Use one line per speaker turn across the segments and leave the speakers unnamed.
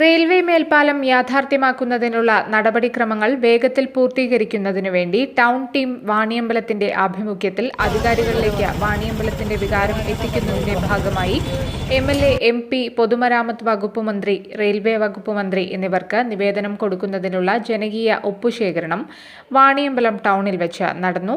Railway മേൽപ്പാലം യാഥാർത്ഥ്യമാക്കുന്നതിനുള്ള നടപടിക്രമങ്ങൾ വേഗത്തിൽ പൂർത്തീകരിക്കുന്നതിനു വേണ്ടി ടൗൺ ടീം വാണിയമ്പലത്തിന്റെ ആഭിമുഖ്യത്തിൽ അധികാരികളിലേക്ക് വാണിയമ്പലത്തിന്റെ വികാരം എത്തിക്കുന്നതിന്റെ ഭാഗമായി M L A M P പൊതുമരാമത്ത് വകുപ്പ് മന്ത്രി റെയിൽവേ വകുപ്പ് മന്ത്രി എന്നിവർക്ക് നിവേദനം കൊടുക്കുന്നതിനുള്ള ജനകീയ ഒപ്പുശേഖരണം വാണിയമ്പലം ടൗണിൽ വെച്ച് നടന്നു.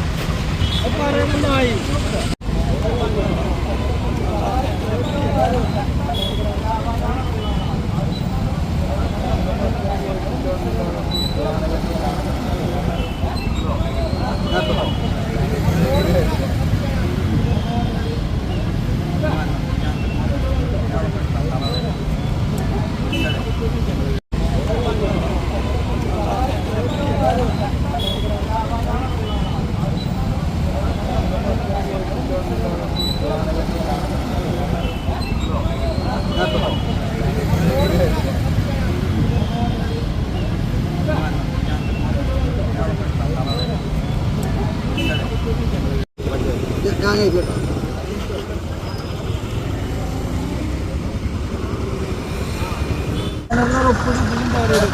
പറയുന്നതായി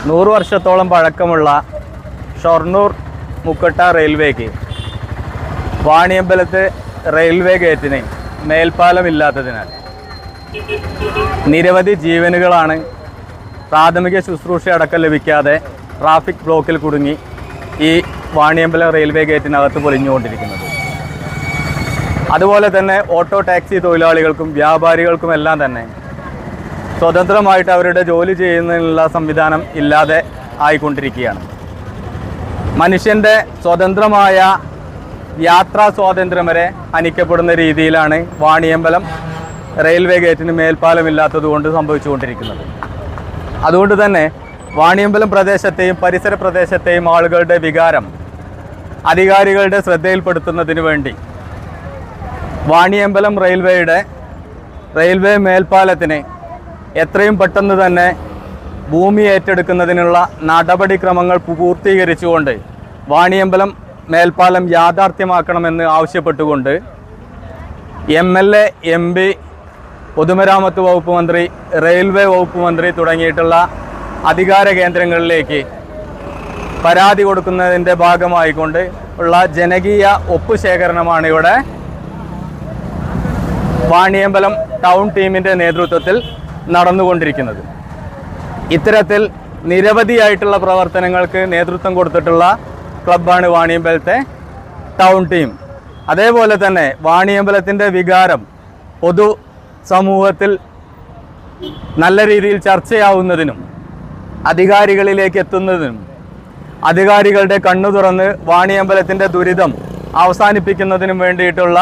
നൂറ് വർഷത്തോളം പഴക്കമുള്ള ഷൊർണൂർ മുക്കട്ട റെയിൽവേക്ക് വാണിയമ്പലത്തെ റെയിൽവേ ഗേറ്റിന് മേൽപ്പാലമില്ലാത്തതിനാൽ നിരവധി ജീവനുകളാണ് പ്രാഥമിക ശുശ്രൂഷ അടക്കം ലഭിക്കാതെ ട്രാഫിക് ബ്ലോക്കിൽ കുടുങ്ങി ഈ വാണിയമ്പലം റെയിൽവേ ഗേറ്റിനകത്ത് പൊലിഞ്ഞുകൊണ്ടിരിക്കുന്നത് അതുപോലെ തന്നെ ഓട്ടോ ടാക്സി തൊഴിലാളികൾക്കും വ്യാപാരികൾക്കും എല്ലാം തന്നെ സ്വതന്ത്രമായിട്ട് അവരുടെ ജോലി ചെയ്യുന്നതിനുള്ള സംവിധാനം ഇല്ലാതെ ആയിക്കൊണ്ടിരിക്കുകയാണ്. മനുഷ്യന്റെ സ്വതന്ത്രമായ യാത്രാ സ്വാതന്ത്ര്യം വരെ ഹനിക്കപ്പെടുന്ന രീതിയിലാണ് വാണിയമ്പലം റെയിൽവേ ഗേറ്റിന് മേൽപ്പാലമില്ലാത്തത് കൊണ്ട് സംഭവിച്ചുകൊണ്ടിരിക്കുന്നത്. അതുകൊണ്ട് തന്നെ വാണിയമ്പലം പ്രദേശത്തെയും പരിസര പ്രദേശത്തെയും ആളുകളുടെ വികാരം അധികാരികളുടെ ശ്രദ്ധയിൽപ്പെടുത്തുന്നതിന് വേണ്ടി വാണിയമ്പലം റെയിൽവേയുടെ റെയിൽവേ മേൽപ്പാലത്തിന് എത്രയും പെട്ടെന്ന് തന്നെ ഭൂമി ഏറ്റെടുക്കുന്നതിനുള്ള നടപടിക്രമങ്ങൾ പൂർത്തീകരിച്ചുകൊണ്ട് വാണിയമ്പലം മേൽപ്പാലം യാഥാർത്ഥ്യമാക്കണമെന്ന് ആവശ്യപ്പെട്ടുകൊണ്ട് M L A M P പൊതുമരാമത്ത് വകുപ്പ് മന്ത്രി റെയിൽവേ വകുപ്പ് മന്ത്രി തുടങ്ങിയിട്ടുള്ള അധികാര കേന്ദ്രങ്ങളിലേക്ക് പരാതി കൊടുക്കുന്നതിന്റെ ഭാഗമായിക്കൊണ്ട് ഉള്ള ജനകീയ ഒപ്പ് ശേഖരണമാണ് ഇവിടെ വാണിയമ്പലം ടൗൺ ടീമിന്റെ നേതൃത്വത്തിൽ നടന്നുകൊണ്ടിരിക്കുന്നത്. ഇത്തരത്തിൽ നിരവധിയായിട്ടുള്ള പ്രവർത്തനങ്ങൾക്ക് നേതൃത്വം കൊടുത്തിട്ടുള്ള ക്ലബ്ബാണ് വാണിയമ്പലത്തെ ടൗൺ ടീം. അതേപോലെ തന്നെ വാണിയമ്പലത്തിന്റെ വികാരം പൊതു സമൂഹത്തിൽ നല്ല രീതിയിൽ ചർച്ചയാവുന്നതിനും അധികാരികളിലേക്ക് എത്തുന്നതിനും അധികാരികളുടെ കണ്ണു തുറന്ന് വാണിയമ്പലത്തിന്റെ ദുരിതം അവസാനിപ്പിക്കുന്നതിനും വേണ്ടിയിട്ടുള്ള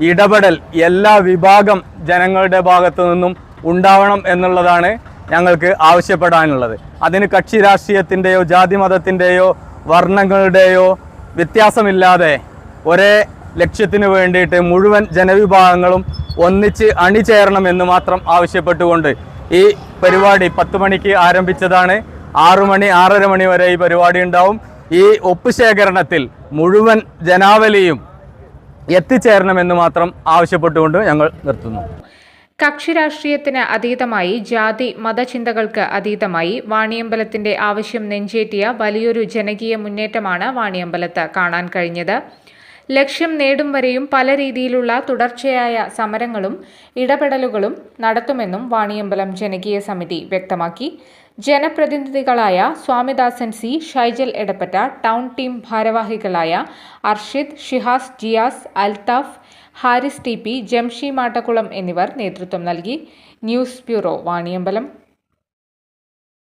ഇടപെടൽ എല്ലാ വിഭാഗം ജനങ്ങളുടെ ഭാഗത്തു നിന്നും ഉണ്ടാവണം എന്നുള്ളതാണ് ഞങ്ങൾക്ക് ആവശ്യപ്പെടാനുള്ളത്. അതിന് കക്ഷി രാഷ്ട്രീയത്തിന്റെയോ ജാതി മതത്തിന്റെയോ വർണങ്ങളുടെയോ വ്യത്യാസമില്ലാതെ ഒരേ ലക്ഷ്യത്തിന് വേണ്ടിയിട്ട് മുഴുവൻ ജനവിഭാഗങ്ങളും ഒന്നിച്ച് അണിചേരണമെന്ന് മാത്രം ആവശ്യപ്പെട്ടുകൊണ്ട് ഈ പരിപാടി പത്ത് മണിക്ക് ആരംഭിച്ചതാണ്. ആറു മണി ആറര മണി വരെ ഈ പരിപാടി ഉണ്ടാവും. ഈ ഒപ്പ് ശേഖരണത്തിൽ മുഴുവൻ ജനാവലിയും എത്തിച്ചേരണമെന്ന് മാത്രം ആവശ്യപ്പെട്ടുകൊണ്ട് ഞങ്ങൾ നിർത്തുന്നു.
കക്ഷി രാഷ്ട്രീയത്തിന് അതീതമായി ജാതി മതചിന്തകൾക്ക് അതീതമായി വാണിയമ്പലത്തിന്റെ ആവശ്യം നെഞ്ചേറ്റിയ വലിയൊരു ജനകീയ മുന്നേറ്റമാണ് വാണിയമ്പലത്ത് കാണാൻ കഴിഞ്ഞത്. ലക്ഷ്യം നേടും വരെയും പല രീതിയിലുള്ള തുടർച്ചയായ സമരങ്ങളും ഇടപെടലുകളും നടത്തുമെന്നും വാണിയമ്പലം ജനകീയ സമിതി വ്യക്തമാക്കി. ജനപ്രതിനിധികളായ Swamidasan C. Shaijal Edappatta town team ഭാരവാഹികളായ അർഷിദ് ഷിഹാസ് ജിയാസ് അൽതാഫ് ഹാരിസ് ടി പി ജംഷി മാട്ടക്കുളം എന്നിവർ നേതൃത്വം നൽകി. News bureau Vaniyambalam.